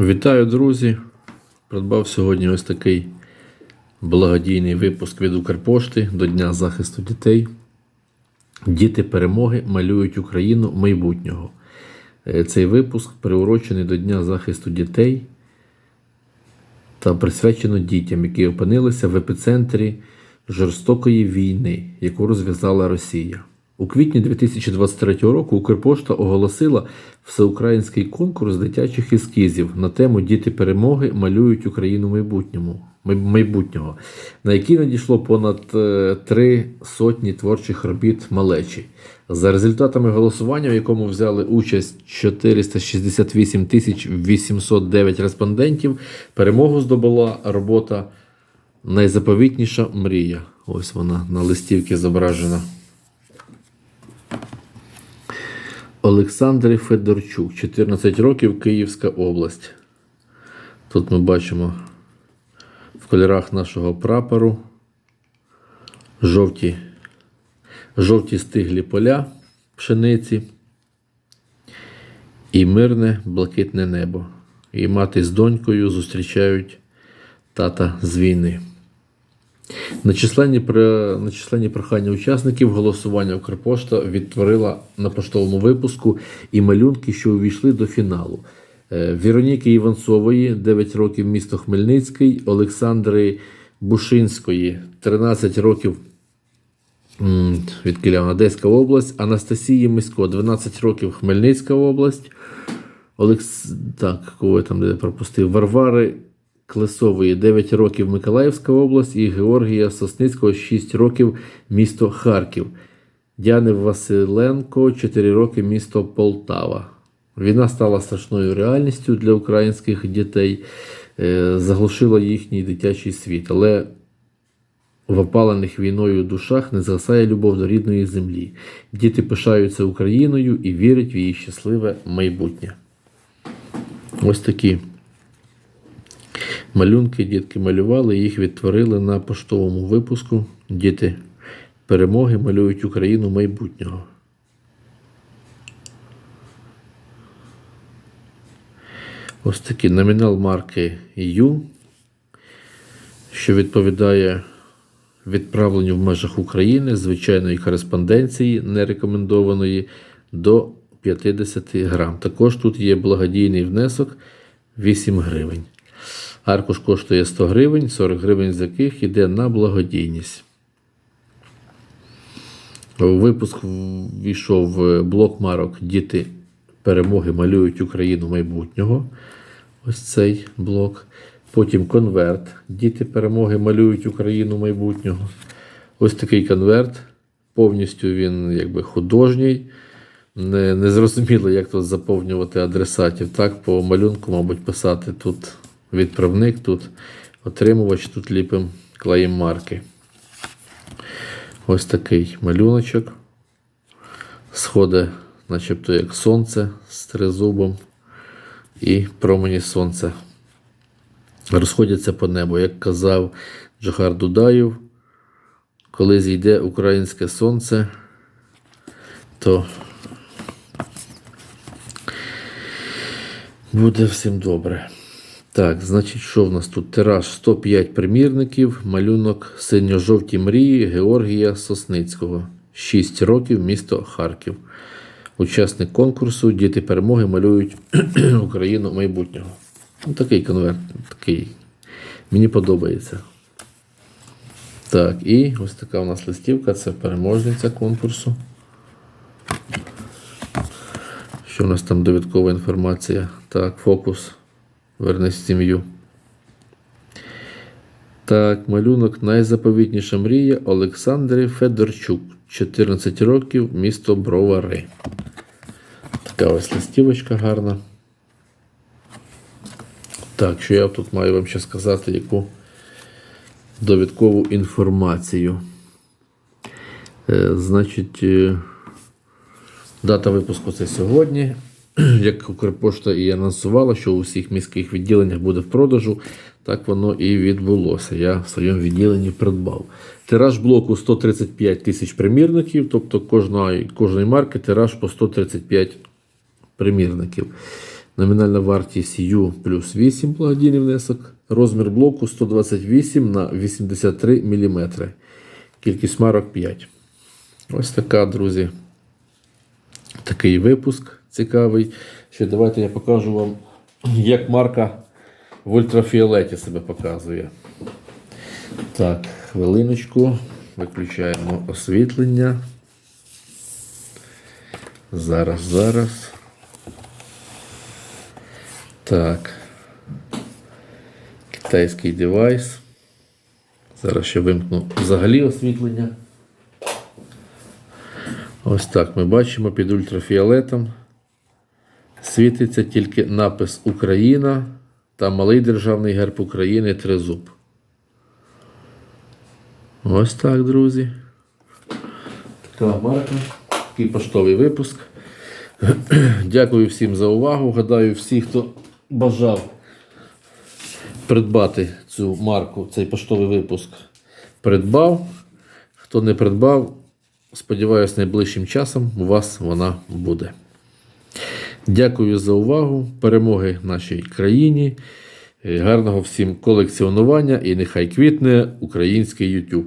Вітаю, друзі! Придбав сьогодні ось такий благодійний випуск від Укрпошти до Дня захисту дітей. Діти перемоги малюють Україну майбутнього. Е, Цей випуск приурочений до Дня захисту дітей та присвячено дітям, які опинилися в епіцентрі жорстокої війни, яку розв'язала Росія. У квітні 2023 року Укрпошта оголосила всеукраїнський конкурс дитячих ескізів на тему Діти перемоги малюють Україну майбутньому, май- майбутнього, на який надійшло понад е, три сотні творчих робіт малечі. За результатами голосування, в якому взяли участь 468 тисяч 809 респондентів, перемогу здобула робота Найзаповітніша мрія. Ось вона на листівці зображена. Олександр Федорчук, 14 років, Київська область. Тут ми бачимо в кольорах нашого прапору жовті, жовті стиглі поля пшениці і мирне блакитне небо. І мати з донькою зустрічають тата з війни. На численні, про- на прохання учасників голосування Укрпошта відтворила на поштовому випуску і малюнки, що увійшли до фіналу. Е, Віроніки Іванцової, 9 років, місто Хмельницький, Олександри Бушинської, 13 років, від Киляна, Одеська область, Анастасії Мисько, 12 років, Хмельницька область. Олекс... Так, кого я там де пропустив? Варвари Клесової 9 років Миколаївська область і Георгія Сосницького 6 років місто Харків. Діани Василенко 4 роки місто Полтава. Війна стала страшною реальністю для українських дітей, е, заглушила їхній дитячий світ. Але в опалених війною душах не згасає любов до рідної землі. Діти пишаються Україною і вірять в її щасливе майбутнє. Ось такі малюнки дітки малювали, їх відтворили на поштовому випуску. Діти перемоги малюють Україну майбутнього. Ось такий номінал марки Ю, що відповідає відправленню в межах України звичайної кореспонденції, нерекомендованої до 50 грам. Також тут є благодійний внесок 8 гривень. Аркуш коштує 100 гривень, 40 гривень з яких йде на благодійність. У випуск війшов е, блок марок Діти перемоги малюють Україну майбутнього. Ось цей блок. Потім конверт. Діти перемоги малюють Україну майбутнього. Ось такий конверт. Повністю він якби художній. Не, не зрозуміло, як тут заповнювати адресатів. Так, по малюнку, мабуть, писати тут відправник, тут отримувач, тут ліпимо клеїм марки. Ось такий малюночок. Сходить, начебто, як сонце з тризубом і промені сонця. Розходяться по небу. Як казав Джохар Дудаєв, коли зійде українське сонце, то буде всім добре. Так, значить, що в нас тут? Тираж 105 примірників, малюнок синьо-жовті мрії Георгія Сосницького. 6 років, місто Харків. Учасник конкурсу Діти перемоги малюють Україну майбутнього. Ну, такий конверт, такий. Мені подобається. Так, і ось така у нас листівка, це переможниця конкурсу. Що у нас там довідкова інформація? Так, фокус. Вернись в сім'ю. Так, малюнок найзаповітніша мрія Олександри Федорчук. 14 років, місто Бровари. Така ось листівочка гарна. Так, що я тут маю вам ще сказати, яку довідкову інформацію. Е, значить, е, дата випуску це сьогодні. Як Укрпошта і анонсувала, що у всіх міських відділеннях буде в продажу, так воно і відбулося. Я в своєму відділенні придбав. Тираж блоку 135 тисяч примірників, тобто кожної, кожної марки тираж по 135 примірників. Номінальна вартість U плюс 8 благодійний внесок. Розмір блоку 128 на 83 мм. Кількість марок 5. Ось така, друзі. Такий випуск цікавий. Ще давайте я покажу вам, як марка в ультрафіолеті себе показує. Так, хвилиночку. Виключаємо освітлення. Зараз, зараз. Так. Китайський девайс. Зараз ще вимкну взагалі освітлення. Ось так ми бачимо під ультрафіолетом. Світиться тільки напис Україна та малий державний герб України тризуб. Ось так, друзі. Така марка. Такий поштовий випуск. Дякую всім за увагу. Гадаю, всі, хто бажав придбати цю марку, цей поштовий випуск, придбав. Хто не придбав, сподіваюся, найближчим часом у вас вона буде. Дякую за увагу. Перемоги нашій країні. Е, Гарного всім колекціонування і нехай квітне український YouTube.